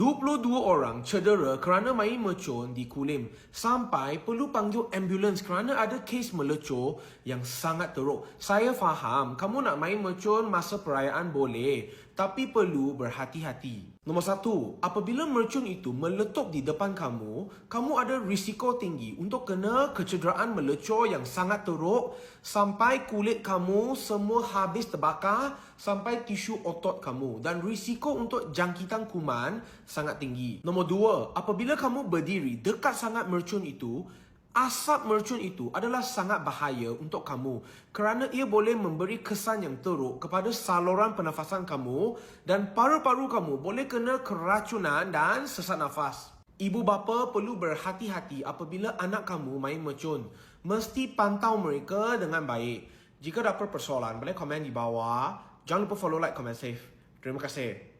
22 orang cedera kerana main mercun di Kulim sampai perlu panggil ambulans kerana ada kes melecur yang sangat teruk. Saya faham kamu nak main mercun masa perayaan boleh tapi perlu berhati-hati. Nombor satu, apabila mercun itu meletup di depan kamu, kamu ada risiko tinggi untuk kena kecederaan melecur yang sangat teruk sampai kulit kamu semua habis terbakar sampai tisu otot kamu dan risiko untuk jangkitan kuman sangat tinggi. Nombor dua, apabila kamu berdiri dekat sangat mercun itu, Asap mercun itu adalah sangat bahaya untuk kamu kerana ia boleh memberi kesan yang teruk kepada saluran pernafasan kamu dan paru-paru kamu boleh kena keracunan dan sesak nafas. Ibu bapa perlu berhati-hati apabila anak kamu main mercun. Mesti pantau mereka dengan baik. Jika dapat persoalan, boleh komen di bawah. Jangan lupa follow, like, comment, save. Terima kasih.